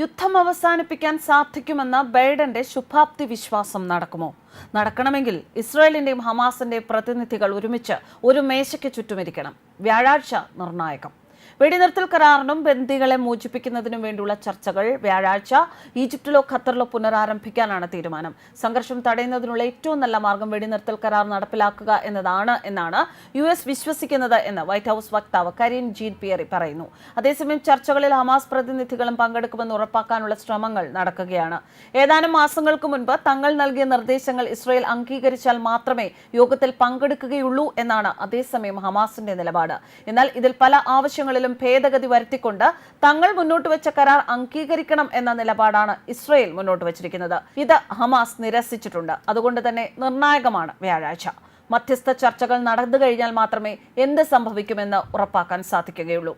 യുദ്ധം അവസാനിപ്പിക്കാൻ സാധിക്കുമെന്ന ബൈഡന്റെ ശുഭാപ്തി വിശ്വാസം നടക്കുമോ? നടക്കണമെങ്കിൽ ഇസ്രായേലിന്റെയും ഹമാസിന്റെയും പ്രതിനിധികൾ ഒരുമിച്ച് ഒരു മേശയ്ക്ക് ചുറ്റുമിരിക്കണം. വ്യാഴാഴ്ച നിർണായകം. വെടിനിർത്തൽ കരാറിനും ബന്ദികളെ മോചിപ്പിക്കുന്നതിനും വേണ്ടിയുള്ള ചർച്ചകൾ വ്യാഴാഴ്ച ഈജിപ്തിലോ ഖത്തറിലോ പുനരാരംഭിക്കാനാണ് തീരുമാനം. സംഘർഷം തടയുന്നതിനുള്ള ഏറ്റവും നല്ല മാർഗം വെടിനിർത്തൽ കരാർ നടപ്പിലാക്കുക എന്നതാണ് എന്നാണ് യു എസ് വിശ്വസിക്കുന്നത് എന്ന് വൈറ്റ് ഹൌസ് വക്താവ് കരീൻ ജീൻ പിയറി പറയുന്നു. അതേസമയം ചർച്ചകളിൽ ഹമാസ് പ്രതിനിധികളും പങ്കെടുക്കുമെന്ന് ഉറപ്പാക്കാനുള്ള ശ്രമങ്ങൾ നടക്കുകയാണ്. ഏതാനും മാസങ്ങൾക്ക് മുൻപ് തങ്ങൾ നൽകിയ നിർദ്ദേശങ്ങൾ ഇസ്രയേൽ അംഗീകരിച്ചാൽ മാത്രമേ യോഗത്തിൽ പങ്കെടുക്കുകയുള്ളൂ എന്നാണ് അതേസമയം ഹമാസിന്റെ നിലപാട്. എന്നാൽ ഇതിൽ പല ആവശ്യങ്ങളിലും ഭേദഗതി വരുത്തിക്കൊണ്ട് തങ്ങൾ മുന്നോട്ട് വെച്ച കരാർ അംഗീകരിക്കണം എന്ന നിലപാടാണ് ഇസ്രയേൽ മുന്നോട്ട് വച്ചിരിക്കുന്നത്. ഇത് ഹമാസ് നിരസിച്ചിട്ടുണ്ട്. അതുകൊണ്ട് തന്നെ നിർണായകമാണ് വ്യാഴാഴ്ച. മധ്യസ്ഥ ചർച്ചകൾ നടന്നു കഴിഞ്ഞാൽ മാത്രമേ എന്ത് സംഭവിക്കുമെന്ന് ഉറപ്പാക്കാൻ സാധിക്കുകയുള്ളൂ.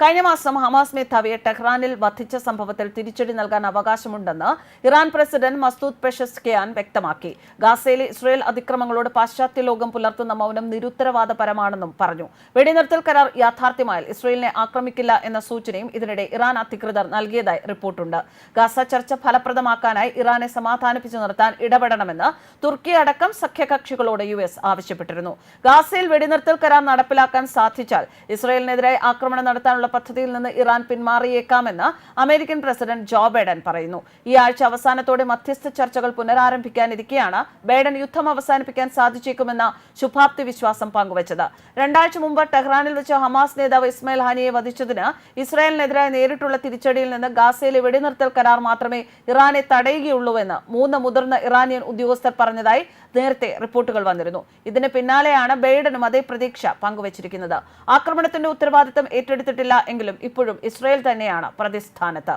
കഴിഞ്ഞ മാസം ഹമാസ് മേധാവിയെ ടെഹ്റാനിൽ വധിച്ച സംഭവത്തിൽ തിരിച്ചടി നൽകാൻ അവകാശമുണ്ടെന്ന് ഇറാൻ പ്രസിഡന്റ് മസ്തൂദ് പെഷസ്കിയാൻ വ്യക്തമാക്കി. ഗാസയിലെ ഇസ്രയേൽ അതിക്രമങ്ങളോട് പാശ്ചാത്യ ലോകം പുലർത്തുന്ന മൗനം നിരുത്തരവാദപരമാണെന്നും പറഞ്ഞു. വെടിനിർത്തൽ കരാർ യാഥാർത്ഥ്യമായാൽ ഇസ്രയേലിനെ ആക്രമിക്കില്ല എന്ന സൂചനയും ഇതിനിടെ ഇറാൻ അധികൃതർ നൽകിയതായി റിപ്പോർട്ടുണ്ട്. ഗാസ ചർച്ച ഫലപ്രദമാക്കാനായി ഇറാനെ സമാധാനിപ്പിച്ചു നിർത്താൻ ഇടപെടണമെന്ന് തുർക്കി അടക്കം സഖ്യകക്ഷികളോട് യു എസ് ആവശ്യപ്പെട്ടിരുന്നു. ഗാസയിൽ വെടിനിർത്തൽ കരാർ നടപ്പിലാക്കാൻ സാധിച്ചാൽ ഇസ്രയേലിനെതിരെ ആക്രമണം നടത്താനുള്ള പദ്ധതിയിൽ നിന്ന് ഇറാൻ പിന്മാറിയേക്കാമെന്ന് അമേരിക്കൻ പ്രസിഡന്റ് ജോ ബൈഡൻ പറയുന്നു. ഈ ആഴ്ച അവസാനത്തോടെ മധ്യസ്ഥ ചർച്ചകൾ പുനരാരംഭിക്കാനിരിക്കെയാണ് ബൈഡൻ യുദ്ധം അവസാനിപ്പിക്കാൻ സാധിച്ചേക്കുമെന്ന ശുഭാപ്തി വിശ്വാസം പങ്കുവച്ചത്. രണ്ടാഴ്ച മുമ്പ് ടെഹ്റാനിൽ വെച്ച് ഹമാസ് നേതാവ് ഇസ്മയിൽ ഹാനിയെ വധിച്ചതിന് ഇസ്രായേലിനെതിരായ നേരിട്ടുള്ള തിരിച്ചടിയിൽ നിന്ന് ഗാസയിലെ വെടിനിർത്തൽ കരാർ മാത്രമേ ഇറാനെ തടയുകയുള്ളൂവെന്ന് മൂന്ന് മുതിർന്ന ഇറാനിയൻ ഉദ്യോഗസ്ഥർ പറഞ്ഞതായി നേരത്തെ റിപ്പോർട്ടുകൾ വന്നിരുന്നു. ഇതിന് പിന്നാലെയാണ് ബൈഡനും അതേ പ്രതീക്ഷ പങ്കുവച്ചിരിക്കുന്നത്. ആക്രമണത്തിന്റെ ഉത്തരവാദിത്തം ഏറ്റെടുത്തിട്ടില്ല എങ്കിലും ഇപ്പോഴും ഇസ്രയേൽ തന്നെയാണ് പ്രതിസ്ഥാനത്ത്.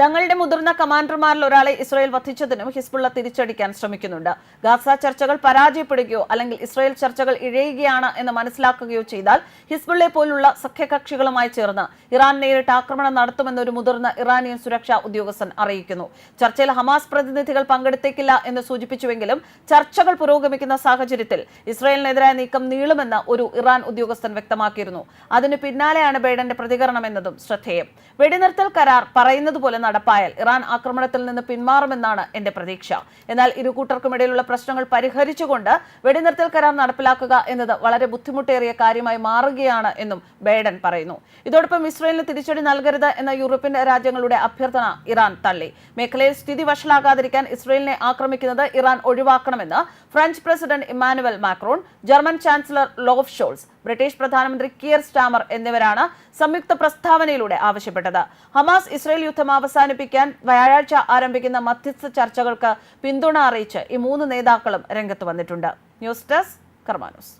തങ്ങളുടെ മുതിർന്ന കമാൻഡർമാരിൽ ഒരാളെ ഇസ്രായേൽ വധിച്ചതിനും ഹിസ്ബുള്ള തിരിച്ചടിക്കാൻ ശ്രമിക്കുന്നുണ്ട്. ഗാസ ചർച്ചകൾ പരാജയപ്പെടുകയോ അല്ലെങ്കിൽ ഇസ്രായേൽ ചർച്ചകൾ ഇഴയുകയാണ് എന്ന് മനസ്സിലാക്കുകയോ ചെയ്താൽ ഹിസ്ബുള്ളെ പോലുള്ള സഖ്യകക്ഷികളുമായി ചേർന്ന് ഇറാൻ നേരിട്ട് ആക്രമണം നടത്തുമെന്ന് ഒരു മുതിർന്ന ഇറാനിയൻ സുരക്ഷാ ഉദ്യോഗസ്ഥൻ അറിയിക്കുന്നു. ചർച്ചയിൽ ഹമാസ് പ്രതിനിധികൾ പങ്കെടുത്തേക്കില്ല എന്ന് സൂചിപ്പിച്ചുവെങ്കിലും ചർച്ചകൾ പുരോഗമിക്കുന്ന സാഹചര്യത്തിൽ ഇസ്രായേലിനെതിരായ നീക്കം നീളുമെന്ന് ഒരു ഇറാൻ ഉദ്യോഗസ്ഥൻ വ്യക്തമാക്കിയിരുന്നു. അതിനു പിന്നാലെയാണ് ബൈഡന്റെ പ്രതികരണം എന്നതും ശ്രദ്ധേയം. വെടിനിർത്തൽ കരാർ പറയുന്നത് പോലെ നടപ്പായാൽ ഇറാൻ ആക്രമണത്തിൽ നിന്ന് പിന്മാറുമെന്നാണ് എന്റെ പ്രതീക്ഷ. എന്നാൽ ഇരു കൂട്ടർക്കുമിടയിലുള്ള പ്രശ്നങ്ങൾ പരിഹരിച്ചുകൊണ്ട് വെടിനിർത്തൽ കരാർ നടപ്പിലാക്കുക എന്നത് വളരെ ബുദ്ധിമുട്ടേറിയ കാര്യമായി മാറുകയാണ് എന്നും ബൈഡൻ പറയുന്നു. ഇതോടൊപ്പം ഇസ്രയേലിന് തിരിച്ചടി നൽകരുത് എന്ന യൂറോപ്യൻ രാജ്യങ്ങളുടെ അഭ്യർത്ഥന ഇറാൻ തള്ളി. മേഖലയിൽ സ്ഥിതി വഷളാകാതിരിക്കാൻ ഇസ്രയേലിനെ ആക്രമിക്കുന്നത് ഇറാൻ ഒഴിവാക്കണമെന്ന് French president Emmanuel Macron German chancellor Olaf Scholz British പ്രധാനമന്ത്രി കിയർ സ്റ്റാമർ എന്നിവരാണ് സംയുക്ത പ്രസ്താവനയിലൂടെ ആവശ്യപ്പെട്ടത്. ഹമാസ് ഇസ്രയേൽ യുദ്ധം അവസാനിപ്പിക്കാൻ വ്യാഴാഴ്ച ആരംഭിക്കുന്ന മധ്യസ്ഥ ചർച്ചകൾക്ക് പിന്തുണ അറിയിച്ച് ഈ മൂന്ന് നേതാക്കളും രംഗത്ത് വന്നിട്ടുണ്ട്. News desk കർമാനൂസ്.